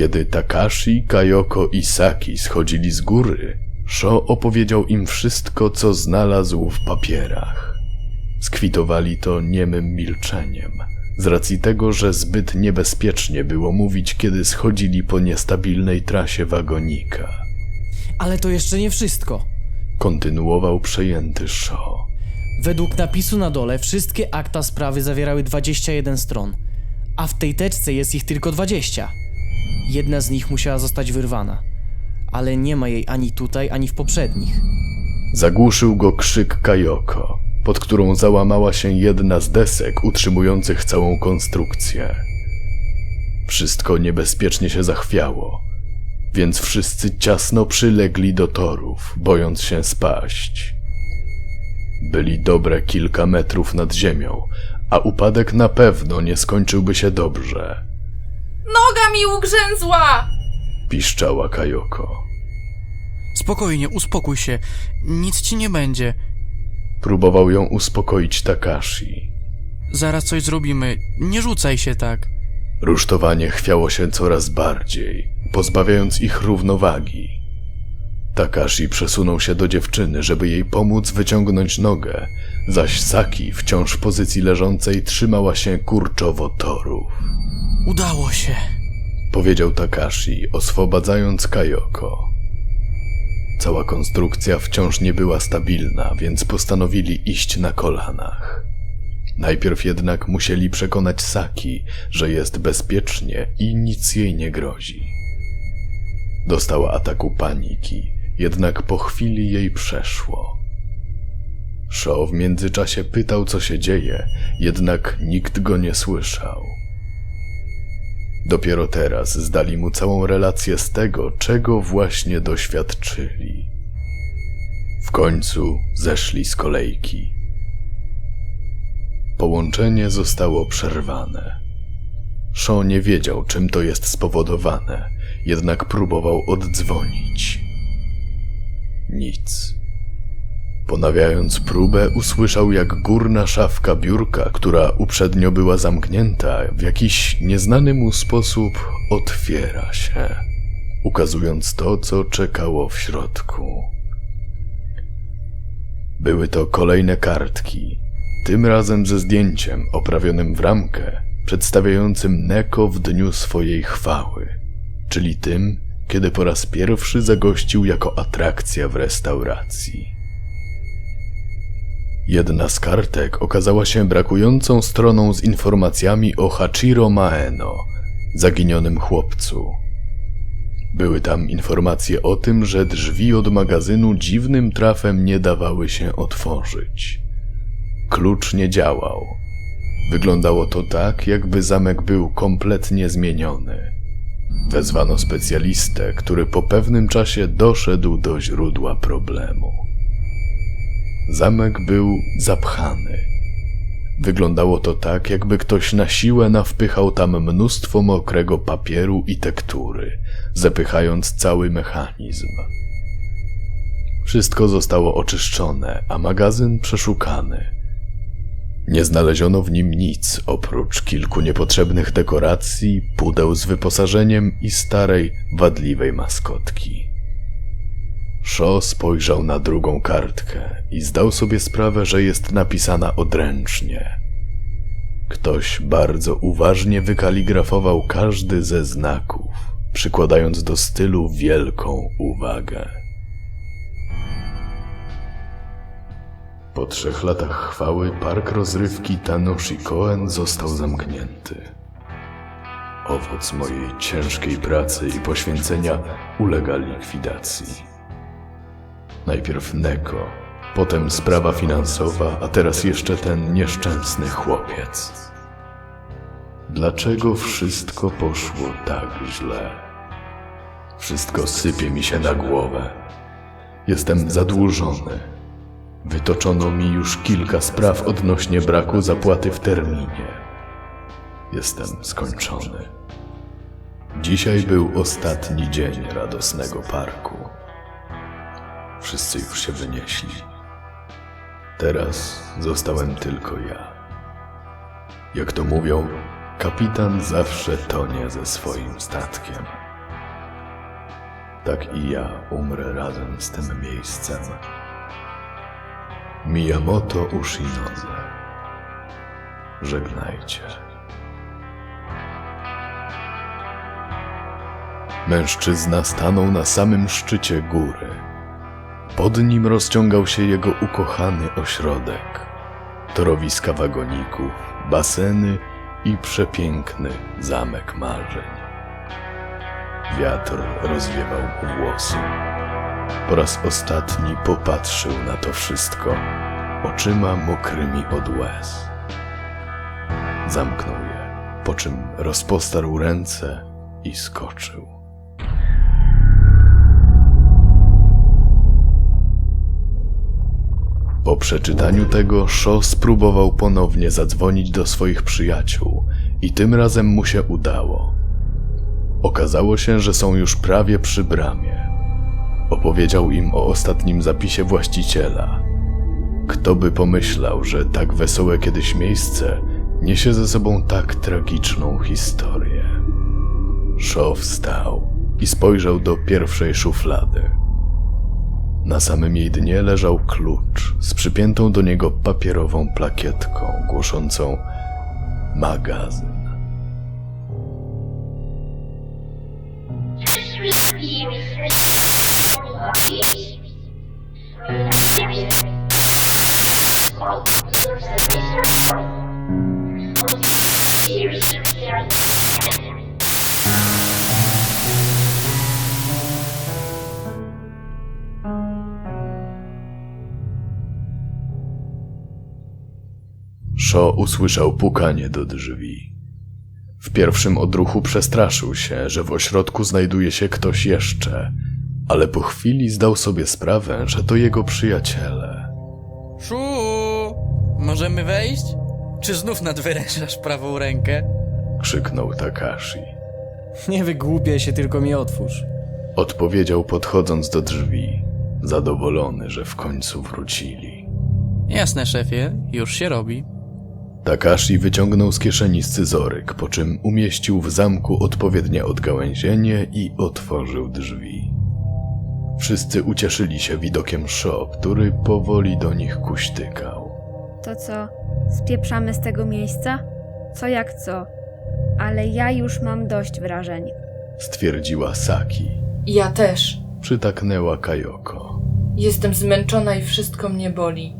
Kiedy Takashi, Kayoko i Saki schodzili z góry, Sho opowiedział im wszystko, co znalazł w papierach. Skwitowali to niemym milczeniem, z racji tego, że zbyt niebezpiecznie było mówić, kiedy schodzili po niestabilnej trasie wagonika. Ale to jeszcze nie wszystko. Kontynuował przejęty Sho. Według napisu na dole wszystkie akta sprawy zawierały 21 stron, a w tej teczce jest ich tylko 20. Jedna z nich musiała zostać wyrwana, ale nie ma jej ani tutaj, ani w poprzednich. Zagłuszył go krzyk Kajoko, pod którą załamała się jedna z desek utrzymujących całą konstrukcję. Wszystko niebezpiecznie się zachwiało, więc wszyscy ciasno przylegli do torów, bojąc się spaść. Byli dobre kilka metrów nad ziemią, a upadek na pewno nie skończyłby się dobrze, Noga mi ugrzęzła! piszczała Kajoko. Spokojnie, uspokój się. Nic ci nie będzie. Próbował ją uspokoić Takashi. Zaraz coś zrobimy. Nie rzucaj się tak. Rusztowanie chwiało się coraz bardziej, pozbawiając ich równowagi. Takashi przesunął się do dziewczyny, żeby jej pomóc wyciągnąć nogę, zaś Saki, wciąż w pozycji leżącej, trzymała się kurczowo torów. Udało się. Powiedział Takashi, oswobadzając Kajoko. Cała konstrukcja wciąż nie była stabilna, więc postanowili iść na kolanach. Najpierw jednak musieli przekonać Saki, że jest bezpiecznie i nic jej nie grozi. Dostała ataku paniki, jednak po chwili jej przeszło. Sho w międzyczasie pytał, co się dzieje, jednak nikt go nie słyszał. Dopiero teraz zdali mu całą relację z tego, czego właśnie doświadczyli. W końcu zeszli z kolejki. Połączenie zostało przerwane. Shaw nie wiedział, czym to jest spowodowane, jednak próbował oddzwonić. Nic. Ponawiając próbę, usłyszał, jak górna szafka biurka, która uprzednio była zamknięta, w jakiś nieznany mu sposób otwiera się, ukazując to, co czekało w środku. Były to kolejne kartki, tym razem ze zdjęciem oprawionym w ramkę, przedstawiającym Neko w dniu swojej chwały, czyli tym, kiedy po raz pierwszy zagościł jako atrakcja w restauracji. Jedna z kartek okazała się brakującą stroną z informacjami o Hachiro Maeno, zaginionym chłopcu. Były tam informacje o tym, że drzwi od magazynu dziwnym trafem nie dawały się otworzyć. Klucz nie działał. Wyglądało to tak, jakby zamek był kompletnie zmieniony. Wezwano specjalistę, który po pewnym czasie doszedł do źródła problemu. Zamek był zapchany. Wyglądało to tak, jakby ktoś na siłę nawpychał tam mnóstwo mokrego papieru i tektury, zapychając cały mechanizm. Wszystko zostało oczyszczone, a magazyn przeszukany. Nie znaleziono w nim nic oprócz kilku niepotrzebnych dekoracji, pudeł z wyposażeniem i starej, wadliwej maskotki. Shaw spojrzał na drugą kartkę i zdał sobie sprawę, że jest napisana odręcznie. Ktoś bardzo uważnie wykaligrafował każdy ze znaków, przykładając do stylu wielką uwagę. Po trzech latach chwały park rozrywki Tanoshi Koen został zamknięty. Owoc mojej ciężkiej pracy i poświęcenia ulega likwidacji. Najpierw Neko, potem sprawa finansowa, a teraz jeszcze ten nieszczęsny chłopiec. Dlaczego wszystko poszło tak źle? Wszystko sypie mi się na głowę. Jestem zadłużony. Wytoczono mi już kilka spraw odnośnie braku zapłaty w terminie. Jestem skończony. Dzisiaj był ostatni dzień radosnego parku. Wszyscy już się wynieśli. Teraz zostałem tylko ja. Jak to mówią, kapitan zawsze tonie ze swoim statkiem. tak i ja umrę razem z tym miejscem. Miyamoto Ushinoze. Żegnajcie. Mężczyzna stanął na samym szczycie góry. Pod nim rozciągał się jego ukochany ośrodek. Torowiska wagoników, baseny i przepiękny zamek marzeń. Wiatr rozwiewał mu włosy. Po raz ostatni popatrzył na to wszystko oczyma mokrymi od łez. Zamknął je, po czym rozpostarł ręce i skoczył. Po przeczytaniu tego, Shaw spróbował ponownie zadzwonić do swoich przyjaciół i tym razem mu się udało. Okazało się, że są już prawie przy bramie. Opowiedział im o ostatnim zapisie właściciela. Kto by pomyślał, że tak wesołe kiedyś miejsce niesie ze sobą tak tragiczną historię. Shaw wstał i spojrzał do pierwszej szuflady. Na samym jej dnie leżał klucz z przypiętą do niego papierową plakietką głoszącą magazyn. Szo usłyszał pukanie do drzwi. W pierwszym odruchu przestraszył się, że w ośrodku znajduje się ktoś jeszcze, ale po chwili zdał sobie sprawę, że to jego przyjaciele. Szu! Możemy wejść? Czy znów nadwyrężasz prawą rękę? Krzyknął Takashi. Nie wygłupiaj się, tylko mi otwórz. Odpowiedział podchodząc do drzwi, zadowolony, że w końcu wrócili. Jasne, szefie, już się robi. Takashi wyciągnął z kieszeni scyzoryk, po czym umieścił w zamku odpowiednie odgałęzienie i otworzył drzwi. Wszyscy ucieszyli się widokiem Sho, który powoli do nich kuśtykał. To co, spieprzamy z tego miejsca? Co jak co? Ale ja już mam dość wrażeń. Stwierdziła Saki. Ja też. Przytaknęła Kajoko. Jestem zmęczona i wszystko mnie boli.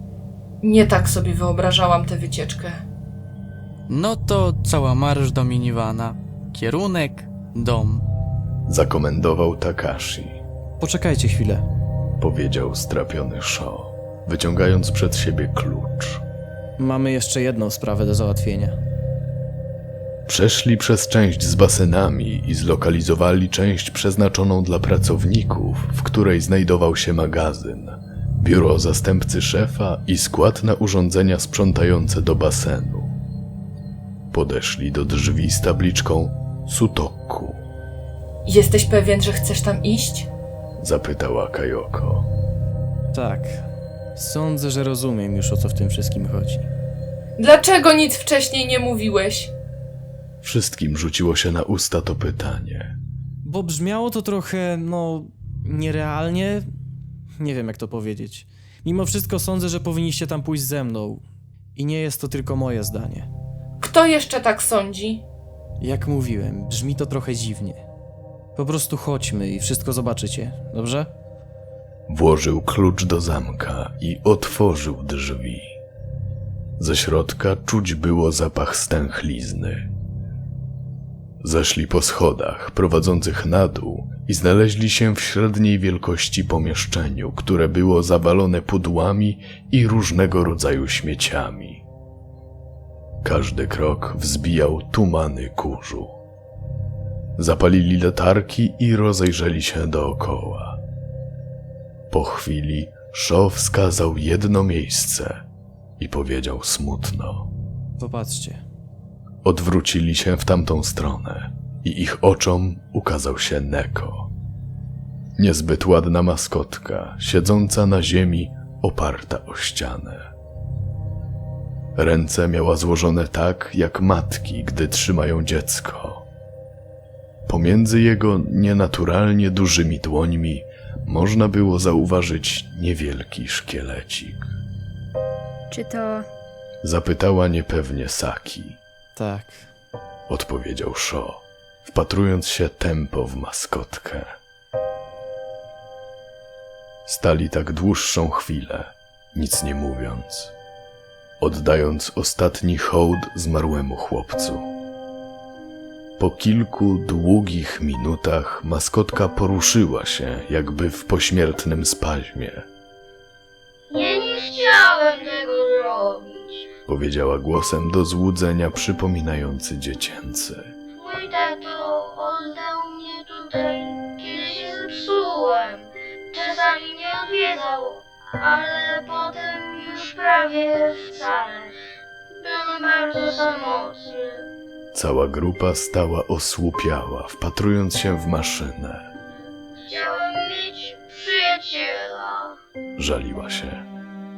Nie tak sobie wyobrażałam tę wycieczkę. No to cała marsz do minivana. Kierunek, dom. Zakomendował Takashi. Poczekajcie chwilę. Powiedział strapiony Sho, wyciągając przed siebie klucz. Mamy jeszcze jedną sprawę do załatwienia. Przeszli przez część z basenami i zlokalizowali część przeznaczoną dla pracowników, w której znajdował się magazyn, biuro zastępcy szefa i skład na urządzenia sprzątające do basenu. Podeszli do drzwi z tabliczką Sutoku. Jesteś pewien, że chcesz tam iść? Zapytała Kajoko. Tak. Sądzę, że rozumiem już o co w tym wszystkim chodzi. Dlaczego nic wcześniej nie mówiłeś? Wszystkim rzuciło się na usta to pytanie. Bo brzmiało to trochę, no, nierealnie. Nie wiem, jak to powiedzieć. Mimo wszystko sądzę, że powinniście tam pójść ze mną. I nie jest to tylko moje zdanie. Kto jeszcze tak sądzi? Jak mówiłem, brzmi to trochę dziwnie. Po prostu chodźmy i wszystko zobaczycie, dobrze? Włożył klucz do zamka i otworzył drzwi. Ze środka czuć było zapach stęchlizny. Zeszli po schodach prowadzących na dół i znaleźli się w średniej wielkości pomieszczeniu, które było zawalone pudłami i różnego rodzaju śmieciami. Każdy krok wzbijał tumany kurzu. Zapalili latarki i rozejrzeli się dookoła. Po chwili Shaw wskazał jedno miejsce i powiedział smutno. Popatrzcie. Odwrócili się w tamtą stronę i ich oczom ukazał się Neko. Niezbyt ładna maskotka, siedząca na ziemi, oparta o ścianę. Ręce miała złożone tak, jak matki, gdy trzymają dziecko. Pomiędzy jego nienaturalnie dużymi dłońmi można było zauważyć niewielki szkielecik. Czy to Zapytała niepewnie Saki. Tak. Odpowiedział Sho, wpatrując się tempo w maskotkę. Stali tak dłuższą chwilę, nic nie mówiąc, oddając ostatni hołd zmarłemu chłopcu. Po kilku długich minutach maskotka poruszyła się, jakby w pośmiertnym spaźmie. Ja nie chciałem tego zrobić. Powiedziała głosem do złudzenia przypominający dziecięcy. Mój tato oddał mnie tutaj, kiedy się zepsułem. Czasami mnie odwiedzał, ale potem już prawie wcale. Byłem bardzo samotny. Cała grupa stała osłupiała, wpatrując się w maszynę. Chciałem mieć przyjaciela. Żaliła się.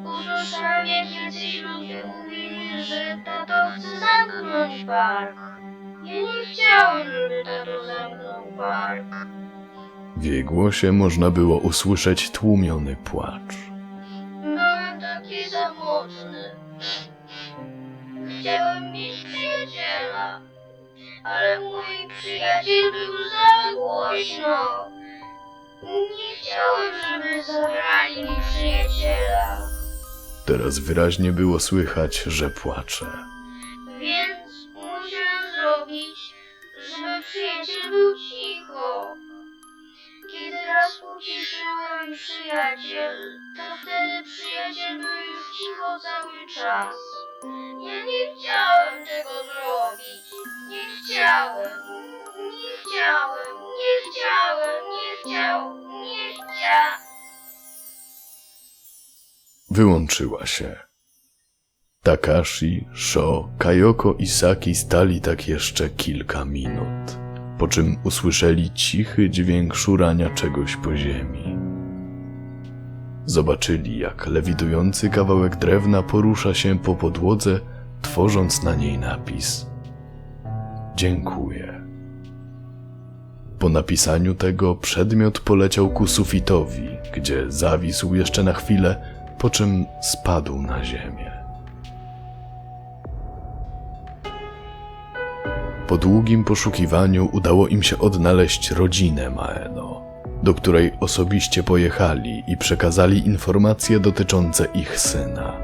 Usłyszałem, jak jacyś ludzie mówili, że tato chce zamknąć park. Ja nie chciałem, żeby tato zamknął park. W jej głosie można było usłyszeć tłumiony płacz. Taki samotny. Chciałem mieć przyjaciela, ale mój przyjaciel był za głośno. Nie chciałem, żeby zabrali mi przyjaciela, Teraz wyraźnie było słychać, że płacze. więc musiałem zrobić, żeby przyjaciel był cicho. Raz uciszyłem przyjaciel, to wtedy przyjaciel był już cicho cały czas. Ja nie chciałem tego zrobić. Nie chciałem. Nie chciałem. Nie chciałem. Nie chciał. Nie chciałem. Wyłączyła się. Takashi, Sho, Kayoko i Saki stali tak jeszcze kilka minut, po czym usłyszeli cichy dźwięk szurania czegoś po ziemi. Zobaczyli, jak lewitujący kawałek drewna porusza się po podłodze, tworząc na niej napis: Dziękuję. Po napisaniu tego przedmiot poleciał ku sufitowi, gdzie zawisł jeszcze na chwilę, po czym spadł na ziemię. Po długim poszukiwaniu udało im się odnaleźć rodzinę Maeno, do której osobiście pojechali i przekazali informacje dotyczące ich syna.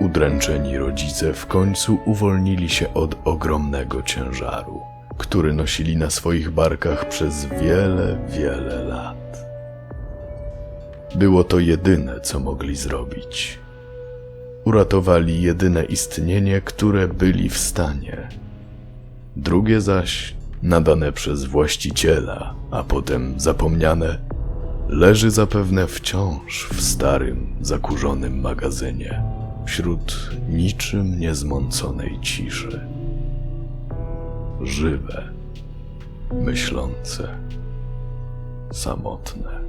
Udręczeni rodzice w końcu uwolnili się od ogromnego ciężaru, który nosili na swoich barkach przez wiele, wiele lat. Było to jedyne, co mogli zrobić. Uratowali jedyne istnienie, które byli w stanie. Drugie zaś, nadane przez właściciela, a potem zapomniane, leży zapewne wciąż w starym, zakurzonym magazynie, wśród niczym niezmąconej ciszy. Żywe, myślące, samotne.